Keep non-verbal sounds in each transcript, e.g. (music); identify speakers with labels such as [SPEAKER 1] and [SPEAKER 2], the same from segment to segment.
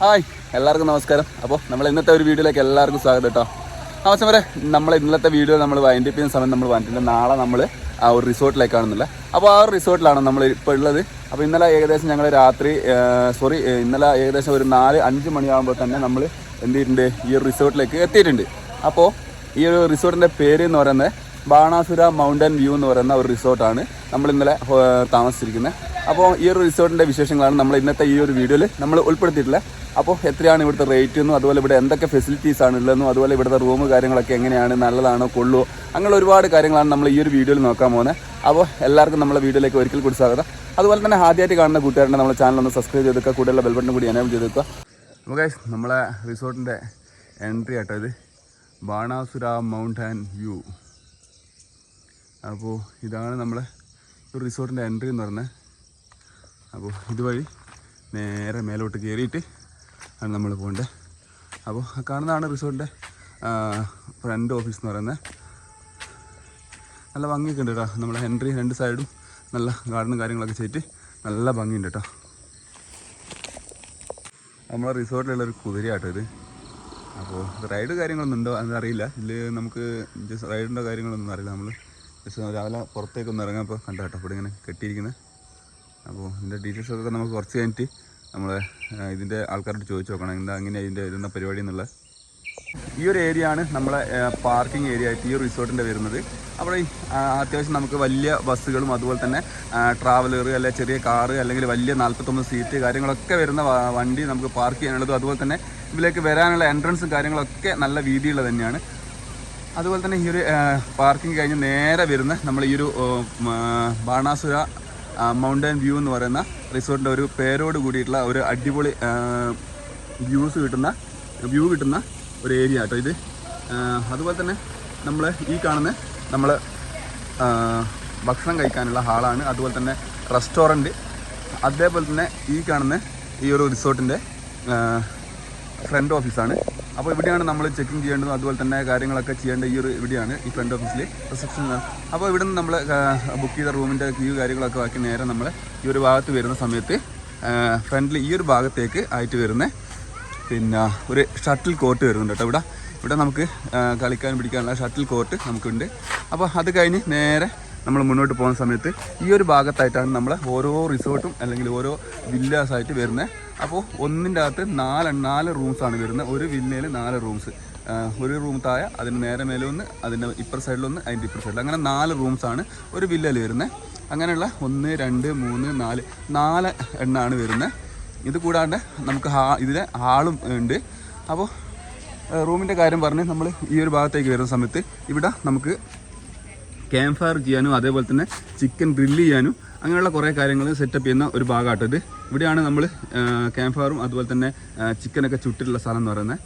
[SPEAKER 1] Hi എല്ലാവർക്കും നമസ്കാരം. അപ്പോൾ നമ്മൾ ഇന്നത്തെ ഒരു വീഡിയോയിലേക്ക് എല്ലാവർക്കും സ്വാഗതം കേട്ടോ. അവസാനം വരെ നമ്മൾ ഇന്നത്തെ വീഡിയോ നമ്മൾ വൈൻഡ് ചെയ്യുന്ന സമയം നമ്മൾ വന്നിട്ടുണ്ട്. നാളെ നമ്മൾ ആ ഒരു റിസോർട്ടിലേക്കാണെന്നില്ല അപ്പോൾ ആ ഒരു റിസോർട്ടിലാണ് നമ്മൾ ഇപ്പോൾ ഉള്ളത്. അപ്പോൾ ഇന്നലെ ഏകദേശം ഞങ്ങൾ രാത്രി സോറി ഇന്നലെ ഏകദേശം ഒരു നാല് അഞ്ച് മണിയാകുമ്പോൾ തന്നെ നമ്മൾ എന്ത് ചെയ്തിട്ടുണ്ട്? ഈ ഒരു റിസോർട്ടിലേക്ക് എത്തിയിട്ടുണ്ട്. അപ്പോൾ ഈ ഒരു റിസോർട്ടിന്റെ പേര് എന്ന് പറയുന്നത് ബാണാസുര മൗണ്ടൻ വ്യൂ എന്ന് പറയുന്ന ഒരു റിസോർട്ടാണ് നമ്മൾ ഇന്നലെ താമസിച്ചിരിക്കുന്നത്. അപ്പോൾ ഈ ഒരു റിസോർട്ടിന്റെ വിശേഷങ്ങളാണ് നമ്മൾ ഇന്നത്തെ ഈ ഒരു വീഡിയോയിൽ നമ്മൾ ഉൾപ്പെടുത്തിയിട്ടുള്ളത്. അപ്പോൾ എത്രയാണ് ഇവിടുത്തെ റേറ്റ് എന്നും അതുപോലെ ഇവിടെ എന്തൊക്കെ ഫെസിലിറ്റീസ് ആണ് ഉള്ളതെന്നും അതുപോലെ ഇവിടുത്തെ റൂം കാര്യങ്ങളൊക്കെ എങ്ങനെയാണ് നല്ലതാണോ കൊള്ളുമോ അങ്ങനെ ഒരുപാട് കാര്യങ്ങളാണ് നമ്മൾ ഈ ഒരു വീഡിയോയിൽ നോക്കാൻ പോകുന്നത്. അപ്പോൾ എല്ലാവർക്കും നമ്മളെ വീഡിയോയിലേക്ക് ഒരിക്കൽ കൂടി സ്വാഗതം. അതുപോലെ തന്നെ ആദ്യമായിട്ട് കാണുന്ന കൂട്ടുകാരുടെ നമ്മുടെ ചാനൽ ഒന്ന് സബ്സ്ക്രൈബ് ചെയ്തെക്കുക കൂടുതലുള്ള ബെൽബട്ടൺ കൂടി എനേബിൾ ചെയ്തെക്കുക നമുക്ക് നമ്മളെ റിസോർട്ടിന്റെ എൻട്രി ആട്ടോ ഇത്. ബാണാസുര മൗണ്ടൻ വ്യൂ അപ്പോൾ ഇതാണ് നമ്മളെ ഒരു റിസോർട്ടിന്റെ എൻട്രി എന്ന് പറഞ്ഞത് അപ്പോൾ ഇതുവഴി നേരെ മേലോട്ട് കയറിയിട്ട് ആണ് നമ്മൾ പോകേണ്ടത് അപ്പോൾ കാണുന്നതാണ് റിസോർട്ടിന്റെ ഫ്രണ്ട് ഓഫീസ് എന്ന് പറയുന്നത്. നല്ല ഭംഗിയൊക്കെ ഉണ്ട് കേട്ടോ. നമ്മുടെ എൻട്രി രണ്ട് സൈഡും നല്ല ഗാർഡനും കാര്യങ്ങളൊക്കെ ചെയ്തിട്ട് നല്ല ഭംഗിയുണ്ട് കേട്ടോ. നമ്മളെ റിസോർട്ടിലുള്ളൊരു കുതിരയാട്ടോ ഇത്. അപ്പോൾ റൈഡ് കാര്യങ്ങളൊന്നും ഉണ്ടോ എന്നറിയില്ല ഇതിൽ നമുക്ക് ജസ്റ്റ് റൈഡിന്റെ കാര്യങ്ങളൊന്നും അറിയില്ല നമ്മൾ ജസ്റ്റ് രാവിലെ പുറത്തേക്കൊന്ന് ഇറങ്ങാപ്പോൾ കണ്ട കേട്ടോ. ഇങ്ങനെ കെട്ടിയിരിക്കുന്നത് അപ്പോൾ ഇതിന്റെ ഡീറ്റെയിൽസ് ഒക്കെ നമുക്ക് കുറച്ച് കഴിഞ്ഞിട്ട് നമ്മൾ ഇതിന്റെ ആൾക്കാരോട് ചോദിച്ചു നോക്കണം. എന്താ അങ്ങനെ ഇതിന്റെ ഇതെന്ന പരിപാടി എന്നുള്ളത്. ഈ ഒരു ഏരിയ ആണ് നമ്മളെ പാർക്കിംഗ് ഏരിയ ആയിട്ട് ഈ റിസോർട്ടിന്റെ വരുന്നത്. അവിടെ അത്യാവശ്യം നമുക്ക് വലിയ ബസ്സുകളും അതുപോലെ തന്നെ ട്രാവലർ അല്ലെ ചെറിയ കാറ് അല്ലെങ്കിൽ വലിയ നാൽപ്പത്തൊമ്പത് സീറ്റ് കാര്യങ്ങളൊക്കെ വരുന്ന വണ്ടി നമുക്ക് പാർക്ക് ചെയ്യാനുള്ളതും അതുപോലെ തന്നെ ഇതിലേക്ക് വരാനുള്ള എൻട്രൻസും കാര്യങ്ങളൊക്കെ നല്ല വീതിയുള്ളത് തന്നെയാണ്. അതുപോലെ തന്നെ ഈ ഒരു പാർക്കിംഗ് കഴിഞ്ഞ് നേരെ വരുന്ന നമ്മൾ ഈ ഒരു ബാണാസുര മൗണ്ടൻ വ്യൂ എന്ന് പറയുന്ന റിസോർട്ടിന്റെ ഒരു പേരോട് കൂടിയിട്ടുള്ള ഒരു അടിപൊളി വ്യൂസ് കിട്ടുന്ന വ്യൂ കിട്ടുന്ന ഒരു ഏരിയ കേട്ടോ ഇത്. അതുപോലെ തന്നെ നമ്മൾ ഈ കാണുന്ന നമ്മൾ ഭക്ഷണം കഴിക്കാനുള്ള ഹാളാണ്. അതുപോലെ തന്നെ റെസ്റ്റോറന്റ് അതേപോലെ തന്നെ ഈ കാണുന്ന ഈ ഒരു റിസോർട്ടിന്റെ ഫ്രണ്ട് ഓഫീസാണ് അപ്പോൾ ഇവിടെയാണ് നമ്മൾ ചെക്കിങ് ചെയ്യേണ്ടതും അതുപോലെ തന്നെ കാര്യങ്ങളൊക്കെ ചെയ്യേണ്ട ഈ ഒരു ഇവിടെയാണ് ഈ ഫ്രണ്ട് ഓഫീസിൽ റിസപ്ഷൻ അപ്പോൾ ഇവിടെ നിന്ന് നമ്മൾ ബുക്ക് ചെയ്ത റൂമിന്റെ ക്യൂ കാര്യങ്ങളൊക്കെ ബാക്കി നേരെ നമ്മൾ ഈ ഒരു ഭാഗത്ത് വരുന്ന സമയത്ത് ഫ്രണ്ടിൽ ഈ ഒരു ഭാഗത്തേക്ക് ആയിട്ട് വരുന്ന പിന്നെ ഒരു ഷട്ടിൽ കോർട്ട് വരുന്നുണ്ട് കേട്ടോ ഇവിടെ. ഇവിടെ നമുക്ക് കളിക്കാൻ പിടിക്കാനുള്ള ഷട്ടിൽ കോർട്ട് നമുക്കുണ്ട്. അപ്പോൾ അത് കഴിഞ്ഞ് നേരെ നമ്മൾ മുന്നോട്ട് പോകുന്ന സമയത്ത് ഈ ഒരു ഭാഗത്തായിട്ടാണ് നമ്മൾ ഓരോ റിസോർട്ടും അല്ലെങ്കിൽ ഓരോ വില്ലാസായിട്ട് വരുന്നത് അപ്പോൾ ഒന്നിന്റെ അകത്ത് നാല് നാല് ആണ് വരുന്നത്. ഒരു വില്ലയിൽ നാല് റൂംസ് ഒരു റൂം താഴെ അതിന് നേരെ മേലെ ഒന്ന് അതിന്റെ ഇപ്പർ സൈഡിലൊന്ന് അതിന്റെ ഇപ്പർ സൈഡിൽ അങ്ങനെ നാല് റൂംസാണ് ഒരു വില്ലയിൽ വരുന്നത്. അങ്ങനെയുള്ള ഒന്ന് രണ്ട് മൂന്ന് നാല് നാല് എണ്ണമാണ് വരുന്നത്. ഇത് കൂടാണ്ട് നമുക്ക് ഹാ ഇതിലെ ഹാളും ഉണ്ട്. അപ്പോൾ റൂമിന്റെ കാര്യം പറഞ്ഞ് നമ്മൾ ഈ ഒരു ഭാഗത്തേക്ക് വരുന്ന സമയത്ത് ഇവിടെ നമുക്ക് ക്യാമ്പ് ഫയർ ചെയ്യാനും അതേപോലെ തന്നെ ചിക്കൻ ഗ്രില്ല് ചെയ്യാനും അങ്ങനെയുള്ള കുറേ കാര്യങ്ങൾ സെറ്റപ്പ് ചെയ്യുന്ന ഒരു ഭാഗമാട്ടോ ഇത്. ഇവിടെയാണ് നമ്മൾ ക്യാമ്പ് ഫയറും അതുപോലെ തന്നെ ചിക്കനൊക്കെ ചുട്ടിട്ടുള്ള സ്ഥലം എന്ന് പറയുന്നത്.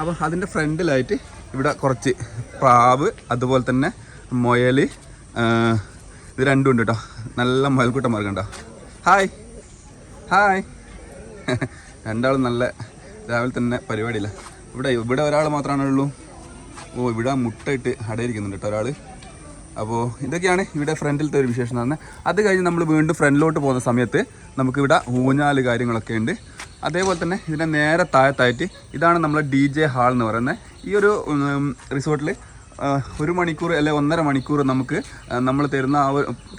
[SPEAKER 1] അപ്പോൾ അതിന്റെ ഫ്രണ്ടിലായിട്ട് ഇവിടെ കുറച്ച് പ്രാവ് അതുപോലെ തന്നെ മുയൽ ഇത് രണ്ടും ഉണ്ട് കേട്ടോ. നല്ല മുയൽക്കൂട്ടന്മാർ കേട്ടോ ഹായ് ഹായ് (laughs) രണ്ടാളും നല്ല രാവിലെ തന്നെ പരിപാടിയില്ല? ഇവിടെ ഇവിടെ ഒരാൾ മാത്രമാണുള്ളൂ ഓ ഇവിടെ മുട്ടയിട്ട് അടയിരിക്കുന്നുണ്ട് കേട്ടോ ഒരാൾ അപ്പോൾ ഇതൊക്കെയാണ് ഇവിടെ ഫ്രണ്ടിലത്തെ ഒരു വിശേഷം പറഞ്ഞാൽ അത് കഴിഞ്ഞ് നമ്മൾ വീണ്ടും ഫ്രണ്ടിലോട്ട് പോകുന്ന സമയത്ത് നമുക്കിവിടെ ഊഞ്ഞാൽ കാര്യങ്ങളൊക്കെ ഉണ്ട്. അതേപോലെ തന്നെ ഇതിന്റെ നേരെ താഴത്തായിട്ട് ഇതാണ് നമ്മളെ ഡി ജെ ഹാൾ എന്ന് പറയുന്നത്. ഈ ഒരു റിസോർട്ടിൽ ഒരു മണിക്കൂർ അല്ലെ ഒന്നര മണിക്കൂർ നമുക്ക് നമ്മൾ തരുന്ന ആ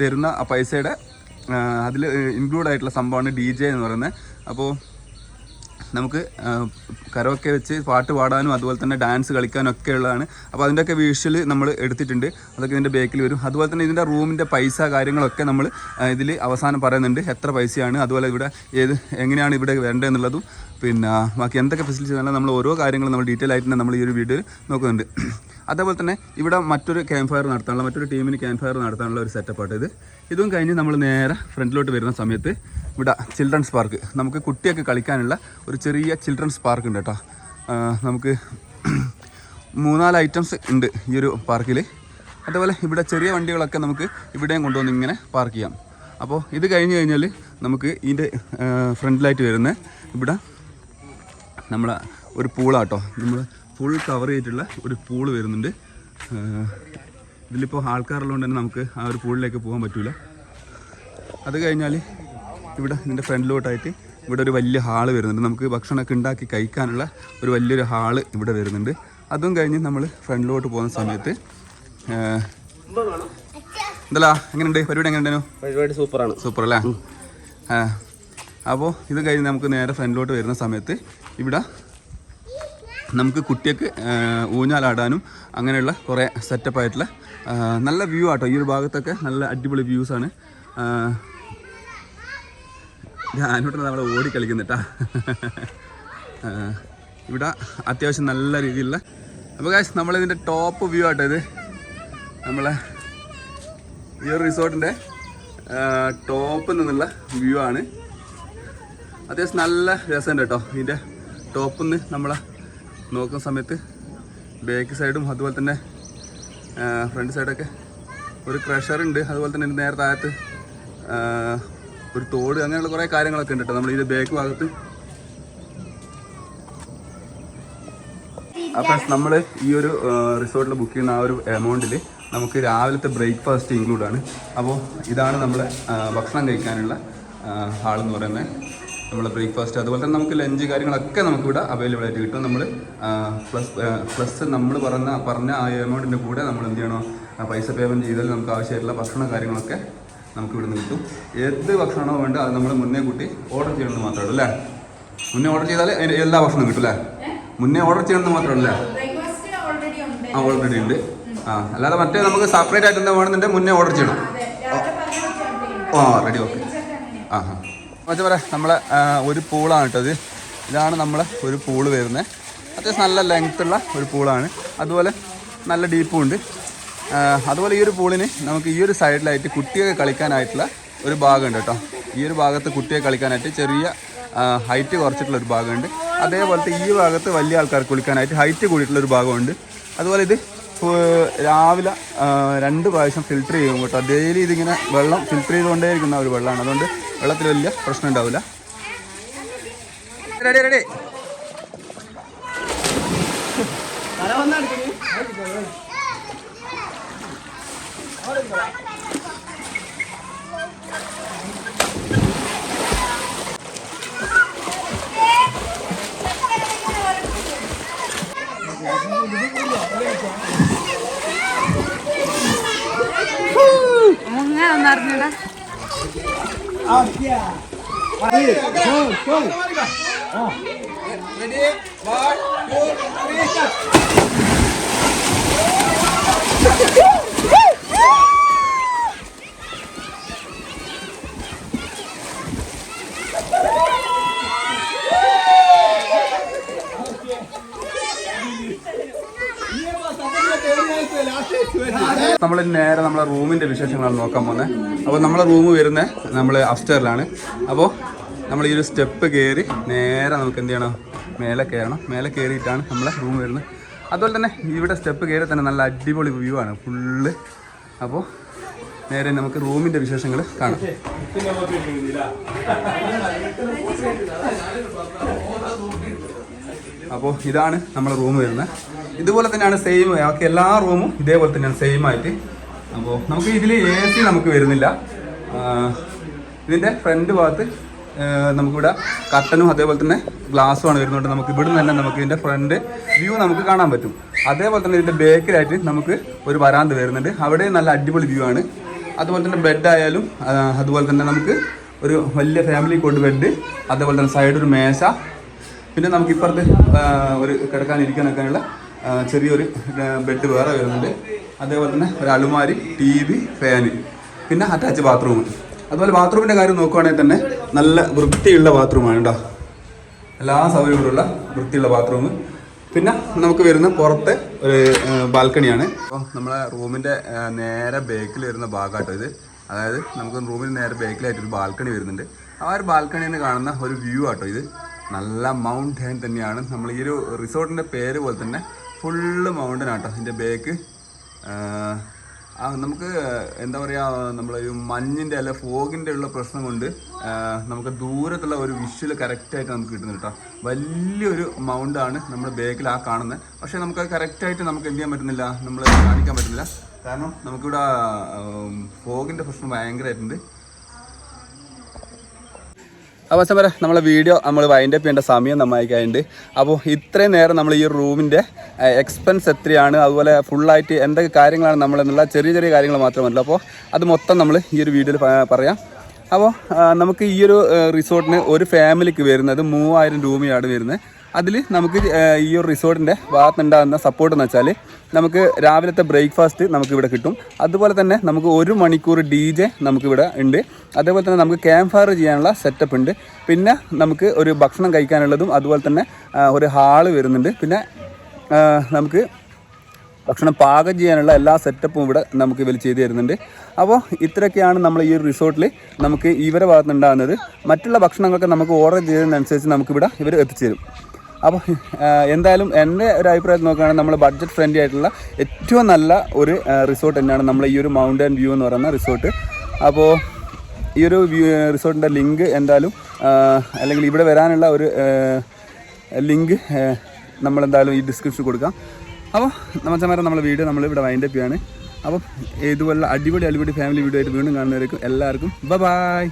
[SPEAKER 1] തരുന്ന ആ പൈസയുടെ അതിൽ ഇൻക്ലൂഡ് ആയിട്ടുള്ള സംഭവമാണ് ഡി ജെ എന്ന് പറയുന്നത്. അപ്പോൾ നമുക്ക് കരോക്കെ വെച്ച് പാട്ട് പാടാനും അതുപോലെ തന്നെ ഡാൻസ് കളിക്കാനും ഒക്കെ ഉള്ളതാണ്. അപ്പോൾ അതിന്റെയൊക്കെ വിഷ്വൽ നമ്മൾ എടുത്തിട്ടുണ്ട്. അതൊക്കെ ഇതിന്റെ ബേക്കിൽ വരും. അതുപോലെ തന്നെ ഇതിന്റെ റൂമിന്റെ പൈസ കാര്യങ്ങളൊക്കെ നമ്മൾ ഇതിൽ അവസാനം പറയുന്നുണ്ട് എത്ര പൈസയാണ്. അതുപോലെ ഇവിടെ ഏത് എങ്ങനെയാണ് ഇവിടെ വേണ്ടതെന്നുള്ളതും. പിന്നെ ബാക്കി എന്തൊക്കെ ഫെസിലിറ്റീസ് ആണ്. നമ്മൾ ഓരോ കാര്യങ്ങളും നമ്മൾ ഡീറ്റെയിൽ ആയിട്ട് നമ്മൾ ഈ ഒരു വീഡിയോയിൽ നോക്കുന്നുണ്ട്. (clears throat) അതേപോലെ തന്നെ ഇവിടെ മറ്റൊരു ക്യാമ്പ് ഫയർ നടത്താനുള്ള മറ്റൊരു ടീമിന് ക്യാമ്പ് ഫയർ നടത്താനുള്ള ഒരു സെറ്റപ്പായിട്ട് ഇത്. ഇതും കഴിഞ്ഞ് നമ്മൾ നേരെ ഫ്രണ്ടിലോട്ട് വരുന്ന സമയത്ത് ഇവിടെ ചിൽഡ്രൻസ് പാർക്ക്. നമുക്ക് കുട്ടിയൊക്കെ കളിക്കാനുള്ള ഒരു ചെറിയ ചിൽഡ്രൻസ് പാർക്ക് ഉണ്ട് കേട്ടോ. നമുക്ക് മൂന്നാൽ ഐറ്റംസ് ഉണ്ട് ഈ ഒരു പാർക്കിൽ. അതേപോലെ ഇവിടെ ചെറിയ വണ്ടികളൊക്കെ നമുക്ക് ഇവിടെയും കൊണ്ടുവന്ന് ഇങ്ങനെ പാർക്ക് ചെയ്യാം. അപ്പോൾ ഇത് കഴിഞ്ഞ് കഴിഞ്ഞാൽ നമുക്ക് ഇതിന്റെ ഫ്രണ്ടിലായിട്ട് വരുന്ന ഇവിടെ നമ്മളെ ഒരു പൂളാട്ടോ നമ്മൾ ഫുൾ കവർ ചെയ്തിട്ടുള്ള ഒരു പൂൾ വരുന്നുണ്ട്. ഇതിലിപ്പോൾ ആൾക്കാരുള്ളതുകൊണ്ട് തന്നെ നമുക്ക് ആ ഒരു പൂളിലേക്ക് പോകാൻ പറ്റില്ല അത് കഴിഞ്ഞാൽ ഇവിടെ ഇതിന്റെ ഫ്രണ്ടിലോട്ടായിട്ട് ഇവിടെ ഒരു വലിയ ഹാൾ വരുന്നുണ്ട്. നമുക്ക് ഭക്ഷണമൊക്കെ ഉണ്ടാക്കി കഴിക്കാനുള്ള ഒരു വലിയൊരു ഹാൾ ഇവിടെ വരുന്നുണ്ട്. അതും കഴിഞ്ഞ് നമ്മൾ ഫ്രണ്ടിലോട്ട് പോകുന്ന സമയത്ത് എന്തല്ലാ എങ്ങനെയുണ്ട്? പരിപാടി എങ്ങനെയുണ്ടായിരുന്നു
[SPEAKER 2] പരിപാടി സൂപ്പറാണ്.
[SPEAKER 1] സൂപ്പർ അല്ലേ അപ്പോൾ ഇത് കഴിഞ്ഞ് നമുക്ക് നേരെ ഫ്രണ്ടിലോട്ട് വരുന്ന സമയത്ത് ഇവിടെ നമുക്ക് കുട്ടിയൊക്കെ ഊഞ്ഞാലാടാനും അങ്ങനെയുള്ള കുറേ സെറ്റപ്പ് ആയിട്ടുള്ള നല്ല വ്യൂ ആട്ടോ. ഈ ഒരു ഭാഗത്തൊക്കെ നല്ല അടിപൊളി വ്യൂസാണ് ഞാനോട്ട് നമ്മൾ ഓടി കളിക്കുന്നിട്ടാ ഇവിടെ അത്യാവശ്യം നല്ല രീതിയിലുള്ള അപ്പോൾ കാശ് നമ്മളിതിന്റെ ടോപ്പ് വ്യൂ ആട്ടോ ഇത്. നമ്മളെ ഈ ഒരു റിസോർട്ടിന്റെ ടോപ്പിൽ നിന്നുള്ള വ്യൂ ആണ്. അത്യാവശ്യം നല്ല രസമുണ്ട് കേട്ടോ ഇതിന്റെ ടോപ്പിൽ നിന്ന് നമ്മളെ നോക്കുന്ന സമയത്ത് ബാക്ക് സൈഡും അതുപോലെ തന്നെ ഫ്രണ്ട് സൈഡൊക്കെ ഒരു ക്രഷർ ഉണ്ട്. അതുപോലെ തന്നെ നേരെ താഴത്ത് ഒരു തോട് അങ്ങനെയുള്ള കുറേ കാര്യങ്ങളൊക്കെ ഉണ്ട് കേട്ടോ നമ്മൾ ഇത് ബാക്ക് ഭാഗത്ത്. അപ്പം നമ്മൾ ഈ ഒരു റിസോർട്ടിൽ ബുക്ക് ചെയ്യുന്ന ആ ഒരു എമൗണ്ടിൽ നമുക്ക് രാവിലത്തെ ബ്രേക്ക്ഫാസ്റ്റ് ഇൻക്ലൂഡാണ് അപ്പോൾ ഇതാണ് നമ്മൾ ഭക്ഷണം കഴിക്കാനുള്ള ഹാളെന്ന് പറയുന്നത്. നമ്മൾ ബ്രേക്ക്ഫാസ്റ്റ് അതുപോലെ തന്നെ നമുക്ക് ലഞ്ച് കാര്യങ്ങളൊക്കെ നമുക്കിവിടെ അവൈലബിൾ ആയിട്ട് കിട്ടും. നമ്മൾ പ്ലസ് പ്ലസ് നമ്മൾ പറഞ്ഞ പറഞ്ഞ ആ എമൗണ്ടിന്റെ കൂടെ നമ്മൾ എന്ത് ചെയ്യണോ പൈസ പേയ്മെന്റ് ചെയ്താൽ നമുക്ക് ആവശ്യമായിട്ടുള്ള ഭക്ഷണ കാര്യങ്ങളൊക്കെ നമുക്ക് ഇവിടെ നിന്ന് കിട്ടും. ഏത് ഭക്ഷണമോ വേണ്ട അത് നമ്മൾ മുന്നേ കൂട്ടി ഓർഡർ ചെയ്യണമെന്ന് മാത്രമേ ഉള്ളൂ അല്ലേ? മുന്നേ ഓർഡർ ചെയ്താൽ അതിന്റെ എല്ലാ ഭക്ഷണവും കിട്ടും അല്ലേ? മുന്നേ ഓർഡർ ചെയ്യണമെന്ന് മാത്രമേ ഉള്ളൂ ആ ഓൾറെഡി ഉണ്ട്. ആ അല്ലാതെ മറ്റേ നമുക്ക് സെപ്പറേറ്റ് ആയിട്ട് എന്താ വേണമെന്നുണ്ടെങ്കിൽ മുന്നേ ഓർഡർ ചെയ്യണം. ആ റെഡി ഓക്കെ ആ ആ മറ്റേ പറയാം നമ്മളെ ഒരു പൂളാണ് കേട്ടോ ഇത്. ഇതാണ് നമ്മളെ ഒരു പൂൾ വരുന്നത് അത്യാവശ്യം നല്ല ലെങ്ത് ഉള്ള ഒരു പൂളാണ്. അതുപോലെ നല്ല ഡീപ്പും ഉണ്ട്. അതുപോലെ ഈ ഒരു പൂളിന് നമുക്ക് ഈ ഒരു സൈഡിലായിട്ട് കുട്ടിയൊക്കെ കളിക്കാനായിട്ടുള്ള ഒരു ഭാഗമുണ്ട് കേട്ടോ. ഈ ഒരു ഭാഗത്ത് കുട്ടിയെ കളിക്കാനായിട്ട് ചെറിയ ഹൈറ്റ് കുറച്ചിട്ടുള്ള ഒരു ഭാഗമുണ്ട്. അതേപോലത്തെ ഈ ഭാഗത്ത് വലിയ ആൾക്കാർക്ക് കുളിക്കാനായിട്ട് ഹൈറ്റ് കൂടിയിട്ടുള്ള ഒരു ഭാഗമുണ്ട്. അതുപോലെ ഇത് രാവിലെ രണ്ട് പ്രാവശ്യം ഫിൽറ്റർ ചെയ്യും കേട്ടോ ഡെയിലി ഇതിങ്ങനെ വെള്ളം ഫിൽറ്റർ ചെയ്തുകൊണ്ടേയിരിക്കുന്ന ഒരു വെള്ളമാണ്. അതുകൊണ്ട് വെള്ളത്തിൽ വലിയ പ്രശ്നം ഉണ്ടാവില്ല. Ready ready. നമ്മൾ നേരെ നമ്മളെ റൂമിന്റെ വിശേഷങ്ങളാണ് നോക്കാൻ പോകുന്നത് അപ്പോൾ നമ്മളെ റൂം വരുന്നത് നമ്മൾ അപ്സ്റ്ററിലാണ് അപ്പോൾ നമ്മൾ ഈ ഒരു സ്റ്റെപ്പ് കയറി നേരെ നമുക്ക് എന്ത് ചെയ്യണം? മേലെ കയറണം. മേലെ കയറിയിട്ടാണ് നമ്മളെ റൂം വരുന്നത്. അതുപോലെ തന്നെ ഇവിടെ സ്റ്റെപ്പ് കയറി തന്നെ നല്ല അടിപൊളി വ്യൂ ആണ്. ഫുള്ള് അപ്പോൾ നേരെ നമുക്ക് റൂമിന്റെ വിശേഷങ്ങൾ കാണാം. അപ്പോൾ ഇതാണ് നമ്മൾ റൂം വരുന്നത്. ഇതുപോലെ തന്നെയാണ് സെയിം ബാക്കി എല്ലാ റൂമും ഇതേപോലെ തന്നെയാണ് സെയിം ആയിട്ട്. അപ്പോൾ നമുക്ക് ഇതിൽ എ നമുക്ക് വരുന്നില്ല. ഇതിന്റെ ഫ്രണ്ട് ഭാഗത്ത് നമുക്കിവിടെ കട്ടനും അതേപോലെ തന്നെ ഗ്ലാസ്സുമാണ് വരുന്നുണ്ട് നമുക്ക് ഇവിടുന്ന് തന്നെ നമുക്ക് ഇതിന്റെ ഫ്രണ്ട് വ്യൂ നമുക്ക് കാണാൻ പറ്റും. അതേപോലെ തന്നെ ഇതിന്റെ ബേക്കിലായിട്ട് നമുക്ക് ഒരു വരാന്ത വരുന്നുണ്ട്. അവിടെ നല്ല അടിപൊളി വ്യൂ ആണ്. അതുപോലെ തന്നെ ബെഡ് ആയാലും അതുപോലെ തന്നെ നമുക്ക് ഒരു വലിയ ഫാമിലി കോട്ട് ബെഡ് അതേപോലെ തന്നെ സൈഡ് ഒരു മേശ. പിന്നെ നമുക്ക് ഇപ്പുറത്ത് ഒരു കിടക്കാൻ ഇരിക്കാനൊക്കെയുള്ള ചെറിയൊരു ബെഡ് വേറെ വരുന്നുണ്ട്. അതേപോലെ തന്നെ ഒരു അലുമാരി ടി വി ഫാന് പിന്നെ അറ്റാച്ച് ബാത്റൂം അതുപോലെ ബാത്റൂമിന്റെ കാര്യം നോക്കുവാണെങ്കിൽ തന്നെ നല്ല വൃത്തിയുള്ള ബാത്റൂമാണ് കേട്ടോ എല്ലാ സൗകര്യങ്ങളുള്ള വൃത്തിയുള്ള ബാത്റൂം പിന്നെ നമുക്ക് വരുന്ന പുറത്തെ ഒരു ബാൽക്കണിയാണ് അപ്പോൾ നമ്മളെ റൂമിന്റെ നേരെ ബേക്കിൽ വരുന്ന ഭാഗമാട്ടോ ഇത്. അതായത് നമുക്ക് റൂമിന് നേരെ ബേക്കിലായിട്ട് ഒരു ബാൽക്കണി വരുന്നുണ്ട്. ആ ഒരു ബാൽക്കണിയിൽ നിന്ന് കാണുന്ന ഒരു വ്യൂ ആട്ടോ ഇത്. നല്ല മൗണ്ടൻ തന്നെയാണ്. നമ്മൾ ഈ ഒരു റിസോർട്ടിന്റെ പേര് പോലെ തന്നെ ഫുള്ള് മൗണ്ടൻ ആട്ടോ ഇതിന്റെ ബേക്ക് ആ നമുക്ക് എന്താ പറയുക നമ്മളൊരു മഞ്ഞിന്റെ അല്ല ഫോഗിന്റെ ഉള്ള പ്രശ്നം കൊണ്ട് നമുക്ക് ദൂരത്തുള്ള ഒരു വിഷ്വൽ കറക്റ്റായിട്ട് നമുക്ക് കിട്ടുന്നു കേട്ടോ വലിയൊരു മൗണ്ടാണ് നമ്മൾ ബേക്കിൽ ആ കാണുന്നത് പക്ഷേ നമുക്ക് കറക്റ്റായിട്ട് നമുക്ക് എന്ത് ചെയ്യാൻ പറ്റുന്നില്ല? നമ്മൾ കാണിക്കാൻ പറ്റുന്നില്ല. കാരണം നമുക്കിവിടെ ഫോഗിന്റെ പ്രശ്നം ഭയങ്കരമായിട്ടുണ്ട് അച്ഛൻ പറയാം നമ്മളെ വീഡിയോ നമ്മൾ വൈൻഡപ്പ് ചെയ്യേണ്ട സമയം നന്നായിക്കായുണ്ട് അപ്പോൾ ഇത്രയും നേരം നമ്മൾ ഈ റൂമിന്റെ എക്സ്പെൻസ് എത്രയാണ് അതുപോലെ ഫുള്ളായിട്ട് എന്തൊക്കെ കാര്യങ്ങളാണ് നമ്മൾ എന്നുള്ള ചെറിയ ചെറിയ കാര്യങ്ങൾ മാത്രമല്ല. അപ്പോൾ അത് മൊത്തം നമ്മൾ ഈ ഒരു വീഡിയോയിൽ പറയാം. അപ്പോൾ നമുക്ക് ഈ ഒരു റിസോർട്ടിന് ഒരു ഫാമിലിക്ക് വരുന്നത് മൂവായിരം രൂപയാണ് വരുന്നത്. അതിൽ നമുക്ക് ഈ ഒരു റിസോർട്ടിന്റെ ഭാഗത്തുണ്ടാകുന്ന സപ്പോർട്ട് എന്ന് വെച്ചാൽ നമുക്ക് രാവിലത്തെ ബ്രേക്ക്ഫാസ്റ്റ് നമുക്ക് ഇവിടെ കിട്ടും. അതുപോലെ തന്നെ നമുക്ക് ഒരു മണിക്കൂർ ഡി ജെ നമുക്കിവിടെ ഉണ്ട്. അതേപോലെ തന്നെ നമുക്ക് ക്യാമ്പ് ഫയർ ചെയ്യാനുള്ള സെറ്റപ്പ് ഉണ്ട്. പിന്നെ നമുക്ക് ഒരു ഭക്ഷണം കഴിക്കാനുള്ളതും അതുപോലെ തന്നെ ഒരു ഹാൾ വരുന്നുണ്ട്. പിന്നെ നമുക്ക് ഭക്ഷണം പാകം ചെയ്യാനുള്ള എല്ലാ സെറ്റപ്പും ഇവിടെ നമുക്ക് ഇവർ ചെയ്തു തരുന്നുണ്ട്. അപ്പോൾ ഇത്രയൊക്കെയാണ് നമ്മൾ ഈ ഒരു റിസോർട്ടിൽ നമുക്ക് ഇവരെ ഭാഗത്തുനിന്നുണ്ടാകുന്നത്. മറ്റുള്ള ഭക്ഷണങ്ങളൊക്കെ നമുക്ക് ഓർഡർ ചെയ്തതിനനുസരിച്ച് നമുക്കിവിടെ ഇവർ എത്തിച്ചു തരും. അപ്പോൾ എന്തായാലും എന്റെ ഒരു അഭിപ്രായത്തിൽ നോക്കുകയാണെങ്കിൽ നമ്മൾ ബഡ്ജറ്റ് ഫ്രണ്ട്ലി ആയിട്ടുള്ള ഏറ്റവും നല്ല ഒരു റിസോർട്ട് തന്നെയാണ് നമ്മൾ ഈ ഒരു മൗണ്ടൻ വ്യൂ എന്ന് പറയുന്ന റിസോർട്ട് അപ്പോൾ ഈ ഒരു വ്യൂ റിസോർട്ടിന്റെ ലിങ്ക് എന്തായാലും അല്ലെങ്കിൽ ഇവിടെ വരാനുള്ള ഒരു ലിങ്ക് നമ്മളെന്തായാലും ഈ ഡിസ്ക്രിപ്ഷൻ കൊടുക്കാം. അപ്പോൾ നമ്മച്ചമാരെ നമ്മളെ വീഡിയോ നമ്മൾ ഇവിടെ വൈൻഡ് അപ്പ് ചെയ്യാണ്. അപ്പം ഇതുപോലുള്ള അടിപൊളി അടിപൊളി ഫാമിലി വീഡിയോ ആയിട്ട് വീണ്ടും കാണുന്നവരേക്കും എല്ലാവർക്കും ബ ബായ്